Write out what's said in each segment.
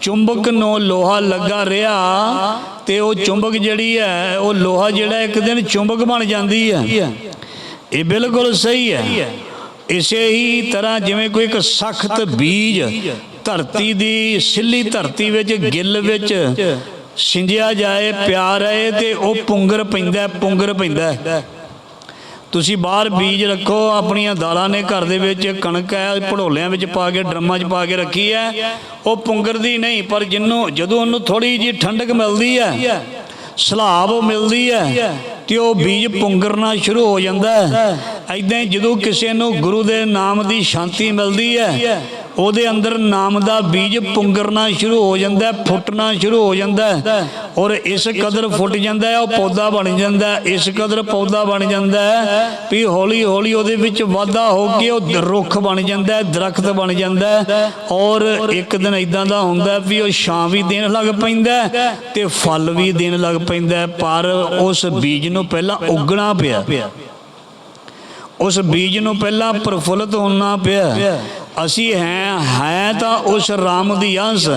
ਚੁੰਬਕ ਨੂੰ ਲੋਹਾ ਲੱਗਾ ਰਿਹਾ ਤੇ ਉਹ ਚੁੰਬਕ ਜਿਹੜੀ ਹੈ, ਉਹ ਲੋਹਾ ਜਿਹੜਾ ਇੱਕ ਦਿਨ ਚੁੰਬਕ ਬਣ ਜਾਂਦੀ ਹੈ। ਇਹ ਬਿਲਕੁਲ ਸਹੀ ਹੈ। ਇਸੇ ਹੀ ਤਰ੍ਹਾਂ ਜਿਵੇਂ ਕੋਈ ਇੱਕ ਸਖਤ ਬੀਜ ਧਰਤੀ ਦੀ ਸਿੱਲੀ ਧਰਤੀ ਵਿੱਚ, ਗਿੱਲ ਵਿੱਚ ਸਿੰਜਿਆ ਜਾਏ, ਪਿਆ ਰਹੇ ਤੇ ਉਹ ਪੁੰਗਰ ਪੈਂਦਾ ਪੁੰਗਰ ਪੈਂਦਾ। ਤੁਸੀਂ ਬਾਹਰ ਬੀਜ ਰੱਖੋ, ਆਪਣੀਆਂ ਦਾਲਾਂ ਨੇ ਘਰ ਦੇ ਵਿੱਚ ਕਣਕ ਹੈ, ਭੜੋਲਿਆਂ ਵਿੱਚ ਪਾ ਕੇ, ਡਰਮਾਂ 'ਚ ਪਾ ਕੇ ਰੱਖੀ ਹੈ। ਉਹ ਪੁੰਗਰਦੀ ਨਹੀਂ, ਪਰ ਜਿੰਨੂੰ, ਜਦੋਂ ਉਹਨੂੰ ਥੋੜੀ ਜੀ ਠੰਡਕ ਮਿਲਦੀ ਹੈ, ਸਲਾਬ ਮਿਲਦੀ ਹੈ, ਤੇ ਉਹ ਬੀਜ ਪੁੰਗਰਨਾ ਸ਼ੁਰੂ ਹੋ ਜਾਂਦਾ ਹੈ। ਐਦਾਂ ਹੀ ਜਦੋਂ ਕਿਸੇ ਨੂੰ ਗੁਰੂ ਦੇ ਨਾਮ ਦੀ ਸ਼ਾਂਤੀ ਮਿਲਦੀ ਹੈ ਉਹਦੇ ਅੰਦਰ ਨਾਮ ਦਾ ਬੀਜ ਪੁੰਗਰਨਾ ਸ਼ੁਰੂ ਹੋ ਜਾਂਦਾ ਫੁੱਟਣਾ ਸ਼ੁਰੂ ਹੋ ਜਾਂਦਾ ਔਰ ਇਸ ਕਦਰ ਫੁੱਟ ਜਾਂਦਾ ਹੈ ਉਹ ਪੌਦਾ ਬਣ ਜਾਂਦਾ ਹੈ। ਇਸ ਕਦਰ ਪੌਦਾ ਬਣ ਜਾਂਦਾ ਹੈ ਵੀ ਹੌਲੀ ਹੌਲੀ ਉਹਦੇ ਵਿੱਚ ਵਾਧਾ ਹੋ ਕੇ ਉਹ ਰੁੱਖ ਬਣ ਜਾਂਦਾ ਹੈ ਦਰਖਤ ਬਣ ਜਾਂਦਾ ਹੈ ਔਰ ਇੱਕ ਦਿਨ ਇਦਾਂ ਦਾ ਹੁੰਦਾ ਵੀ ਉਹ ਛਾਂ ਵੀ ਦੇਣ ਲੱਗ ਪੈਂਦਾ ਤੇ ਫਲ ਵੀ ਦੇਣ ਲੱਗ ਪੈਂਦਾ ਪਰ ਉਸ ਬੀਜ ਨੂੰ ਪਹਿਲਾਂ ਉਗਣਾ ਪਿਆ। ਉਸ ਬੀਜ ਨੂੰ ਪਹਿਲਾਂ ਪ੍ਰਫੁੱਲਤ ਹੋਣਾ ਪਿਆ। ਅਸੀਂ ਹੈ ਹੈ ਤਾਂ ਉਸ ਰਾਮ ਦੀ ਅੰਸ਼,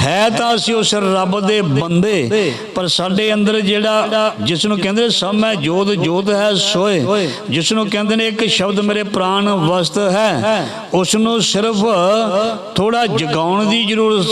ਹੈ ਤਾਂ ਅਸੀਂ ਉਸ ਰੱਬ ਦੇ ਬੰਦੇ। ਪਰ ਸਾਡੇ ਅੰਦਰ ਜਿਹੜਾ ਜਿਸ ਨੂੰ ਕਹਿੰਦੇ ਨੇ, ਸਭ ਮੈਂ ਜੋਤ ਜੋਤ ਹੈ, ਸੋਏ। ਜਿਸ ਨੂੰ ਕਹਿੰਦੇ ਨੇ, ਇੱਕ ਸ਼ਬਦ ਮੇਰੇ ਪ੍ਰਾਣ ਵਸਤ ਹੈ। ਉਸ ਨੂੰ ਸਿਰਫ ਥੋੜਾ ਜਗਾਉਣ ਦੀ ਜ਼ਰੂਰਤ ਸੀ।